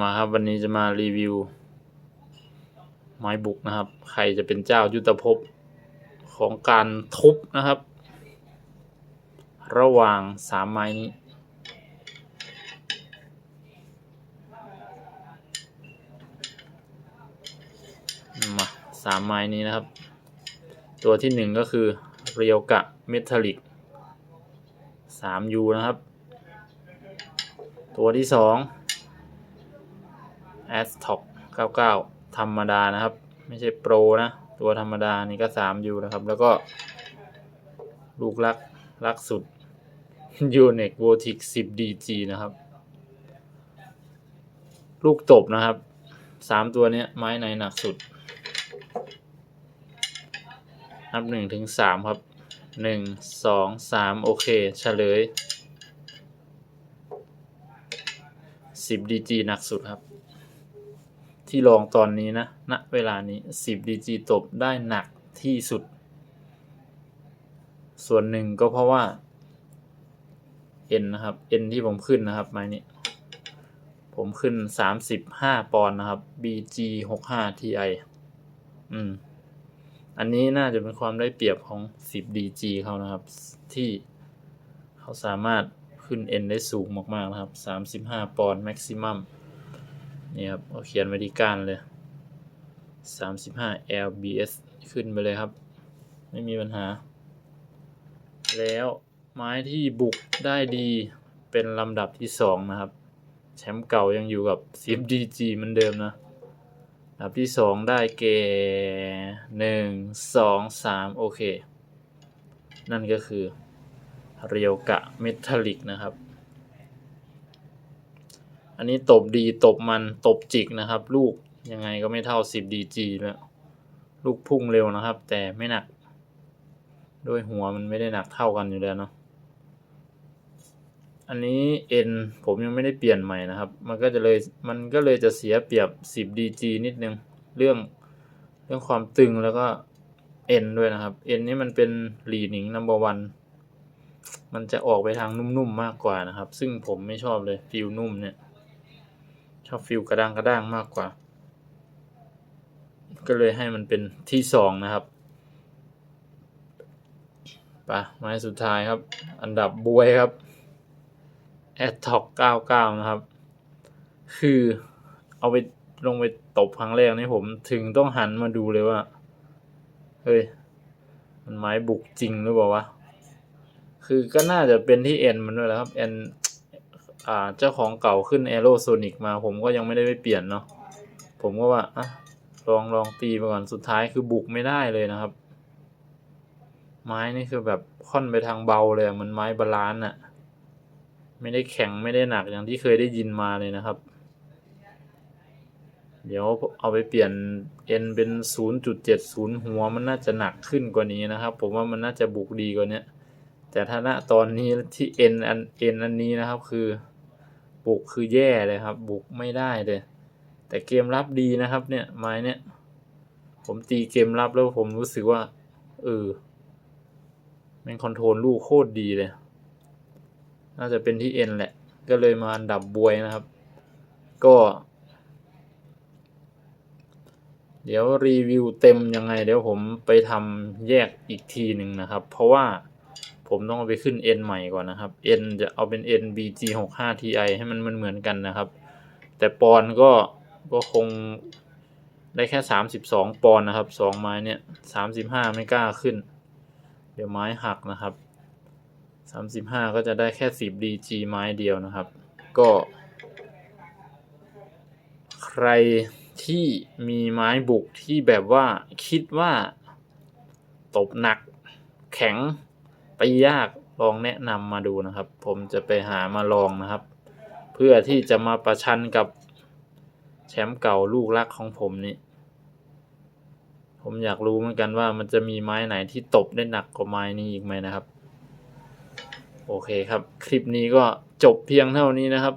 มาครับวันนี้จะมารีวิว ไม้บุกนะครับ ใครจะเป็นเจ้ายุทธภพของการทุบนะครับ ระหว่างสามไม้นี้ มาสามไม้นี้นะครับ ตัวที่หนึ่งก็คือเรียวกะเมทัลลิกสามยูนะครับ ตัวที่สอง แอสท็อก99 ธรรมดานะครับ ไม่ใช่โปรนะ ตัวธรรมดานี่ก็3ยูนะครับ แล้วก็ ลูกลักลักสุดยูเน็กโวติก10 DG นะครับ ลูกตบนะครับสามตัวเนี้ยไม้ไหนหนักสุด นับหนึ่งถึงสามครับหนึ่งสองสามโอเคเฉลยสิบดีจีหนักสุดครับ ที่ลองตอนนี้นะณเวลานี้สิบดีจีตบได้หนักที่สุด ส่วนหนึ่งก็เพราะว่าเอ็นะครับเอ็นที่ผมขึ้นนะครับไม้นี้ ผมขึ้นสามสิบห้าปอนด์นะครับ BG หกห้า TI อืม อันนี้น่าจะเป็นความได้เปรียบของ 10 DG เขานะครับ ที่เขาสามารถขึ้น N ได้สูงมาก ๆ นะครับ 35 ปอนด์ maximum นี่ครับเอาเขียนไว้ที่ก้านเลย 35 lbs ขึ้นไปเลยครับ ไม่มีปัญหา แล้วไม้ที่บุกได้ดีเป็นลำดับที่ 2 นะครับ แชมป์เก่ายังอยู่กับ10 DG เหมือนเดิมนะอันดับที่สองได้เกหนึ่งสองสามโอเค นั่นก็คือเรียวกะเมทัลลิกนะครับ อันนี้ตบดีตบมันตบจิกนะครับ ลูกยังไงก็ไม่เท่า 10 DG แล้วลูกพุ่งเร็วนะครับ แต่ไม่หนัก ด้วยหัวมันไม่ได้หนักเท่ากันอยู่แล้วเนาะอันนี้ N ผมยังไม่ได้เปลี่ยนใหม่นะครับ มันก็จะเลยมันก็เลยจะเสียเปรียบ 10 DG นิดนึงเรื่องเรื่องความตึงแล้วก็ N ด้วยนะครับ N นี่มันเป็นหลีหนิงนัมเบอร์วันมันจะออกไปทางนุ่มๆมากกว่านะครับ ซึ่งผมไม่ชอบเลยฟิลนุ่มเนี่ย ชอบฟิลกระด้างกระด้างมากกว่า ก็เลยให้มันเป็นที่สองนะครับไปไม้สุดท้ายครับ อันดับบวยครับแอดท็อก99นะครับ คือเอาไปลงไปตบครั้งแรกนี่ผมถึงต้องหันมาดูเลยว่า เฮ้ย มันไม้บุกจริงหรือเปล่าวะ คือก็น่าจะเป็นที่เอ็นมันด้วยแหล้วครับเอ็น อ่าเจ้าของเก่าขึ้นแอโรโซนิกมา ผมก็ยังไม่ได้ไปเปลี่ยนเนาะผมก็ว่าอะลองลองตีไปก่อนสุดท้ายคือบุกไม่ได้เลยนะครับ ไม้นี่คือแบบค่อนไปทางเบาเลยอะมันไม้บาลานซ์อะไม่ได้แข็งไม่ได้หนักอย่างที่เคยได้ยินมาเลยนะครับ เดี๋ยวเอาไปเปลี่ยน N เป็น 0.70 หัวมันน่าจะหนักขึ้นกว่านี้นะครับ ผมว่ามันน่าจะบุกดีกว่านี้แต่ถ้าณตอนนี้ที่ N อัน N อันนี้นะครับคือ บุกคือแย่เลยครับ บุกไม่ได้เลย แต่เกมรับดีนะครับ เนี่ยไม้เนี่ย ผมตีเกมรับแล้วผมรู้สึกว่าเออมันคอนโทรลลูกโคตรดีเลย น่าจะเป็นที่เอ็นแหละ ก็เลยมาอันดับบวยนะครับ ก็ เดี๋ยวรีวิวเต็มยังไง เดี๋ยวผมไปทำแยกอีกทีหนึ่งนะครับ เพราะว่า ผมต้องเอาไปขึ้น N ใหม่ก่อนนะครับ N จะเอาเป็น N BG 6 5 Ti ให้มันมันเหมือนกันนะครับ แต่ปอนก็ก็คงได้แค่ 32 ปอนนะครับสองไม้เนี่ย 35 ไม่กล้าขึ้น เดี๋ยวไม้หักนะครับสามสิบห้าก็จะได้แค่สิบ DG ไม้เดียวนะครับ ก็ ใครที่มีไม้บุกที่แบบว่าคิดว่า ตบหนักแข็ง ไปยากลองแนะนำมาดูนะครับ ผมจะไปหามาลองนะครับ เพื่อที่จะมาประชันกับแชมป์เก่าลูกรักของผมนี่ ผมอยากรู้เหมือนกันว่ามันจะมีไม้ไหนที่ตบได้หนักกว่าไม้นี้อีกไหมนะครับ โอเคครับ คลิปนี้ก็จบเพียงเท่านี้นะครับ